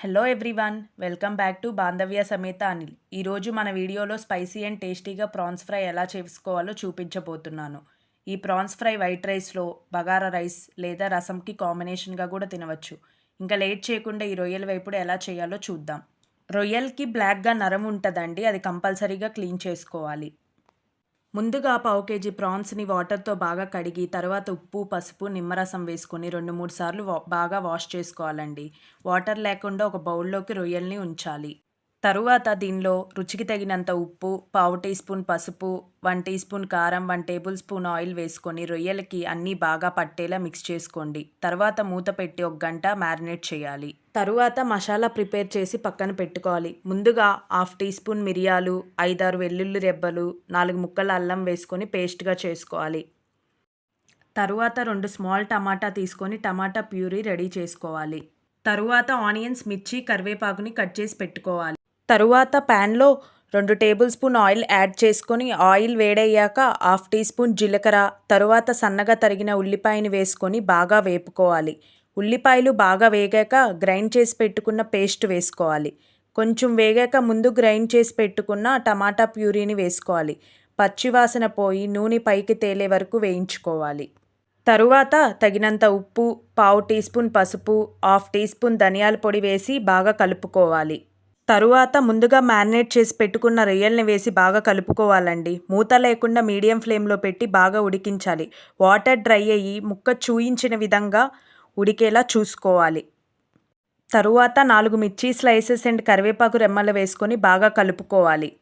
Hello everyone welcome back to Bandhavya Sametha Anil ఈరోజు మన వీడియోలో స్పైసీ అండ్ టేస్టీగా ప్రాన్స్ ఫ్రై ఎలా చేసుకోవాలో చూపించబోతున్నాను. ఈ ప్రాన్స్ ఫ్రై వైట్ రైస్లో బగారా రైస్ లేదా రసంకి కాంబినేషన్గా కూడా తినవచ్చు. ఇంకా లేట్ చేయకుండా ఈ రొయ్యల వైపుడు ఎలా చేయాలో చూద్దాం. రొయ్యలకి బ్లాక్గా నరం ఉంటుందండి అది కంపల్సరీగా క్లీన్ చేసుకోవాలి. ముందుగా పావు కేజీ ప్రాన్స్ని వాటర్తో బాగా కడిగి తర్వాత ఉప్పు పసుపు నిమ్మరసం వేసుకొని రెండు మూడు సార్లు బాగా వాష్ చేసుకోవాలండి. వాటర్ లేకుండా ఒక బౌల్లోకి రొయ్యల్ని ఉంచాలి. తరువాత దీనిలో రుచికి తగినంత ఉప్పు పావు టీ స్పూన్ పసుపు వన్ టీ స్పూన్ కారం వన్ టేబుల్ స్పూన్ ఆయిల్ వేసుకొని రొయ్యలకి అన్నీ బాగా పట్టేలా మిక్స్ చేసుకోండి. తర్వాత మూత పెట్టి ఒక గంట మ్యారినేట్ చేయాలి. తరువాత మసాలా ప్రిపేర్ చేసి పక్కన పెట్టుకోవాలి. ముందుగా హాఫ్ టీ స్పూన్ మిరియాలు ఐదారు వెల్లుల్లి రెబ్బలు నాలుగు ముక్కల అల్లం వేసుకొని పేస్ట్గా చేసుకోవాలి. తరువాత రెండు స్మాల్ టమాటా తీసుకొని టమాటా ప్యూరీ రెడీ చేసుకోవాలి. తరువాత ఆనియన్స్ మిర్చి కరివేపాకుని కట్ చేసి పెట్టుకోవాలి. తరువాత ప్యాన్లో రెండు టేబుల్ స్పూన్ ఆయిల్ యాడ్ చేసుకొని ఆయిల్ వేడయ్యాక హాఫ్ టీ స్పూన్ జీలకర్ర తరువాత సన్నగా తరిగిన ఉల్లిపాయని వేసుకొని బాగా వేపుకోవాలి. ఉల్లిపాయలు బాగా వేగాక గ్రైండ్ చేసి పెట్టుకున్న పేస్ట్ వేసుకోవాలి. కొంచెం వేగాక ముందు గ్రైండ్ చేసి పెట్టుకున్న టమాటా ప్యూరీని వేసుకోవాలి. పచ్చివాసన పోయి నూనె పైకి తేలే వరకు వేయించుకోవాలి. తరువాత తగినంత ఉప్పు పావు టీ స్పూన్ పసుపు హాఫ్ టీ స్పూన్ ధనియాల పొడి వేసి బాగా కలుపుకోవాలి. తరువాత ముందుగా మ్యారినేట్ చేసి పెట్టుకున్న రొయ్యల్ని వేసి బాగా కలుపుకోవాలండి. మూత లేకుండా మీడియం ఫ్లేమ్లో పెట్టి బాగా ఉడికించాలి. వాటర్ డ్రై అయ్యి ముక్క చూయించిన విధంగా ఉడికేలా చూసుకోవాలి. తరువాత నాలుగు మిర్చి స్లైసెస్ అండ్ కరివేపాకు రెమ్మలు వేసుకొని బాగా కలుపుకోవాలి.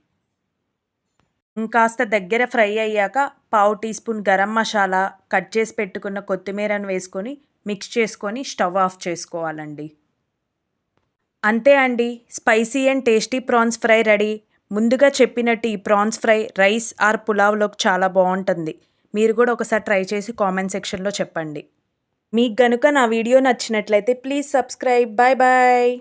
ఇంకాస్త దగ్గర ఫ్రై అయ్యాక పావు teaspoon garam masala cut చేసి పెట్టుకున్న కొత్తిమీరను వేసుకొని మిక్స్ చేసుకొని స్టవ్ ఆఫ్ చేసుకోవాలండి. అంతే అండి. Spicy and tasty prawns fry ready. ముందుగా చెప్పినట్టు ఈ ప్రాన్స్ ఫ్రై రైస్ ఆర్ పులావ్లోకి చాలా బాగుంటుంది మీరు కూడా ఒకసారి ట్రై చేసి కామెంట్ సెక్షన్లో చెప్పండి. మీకు గనుక నా వీడియో నచ్చినట్లయితే ప్లీజ్ సబ్స్క్రైబ్. Bye bye.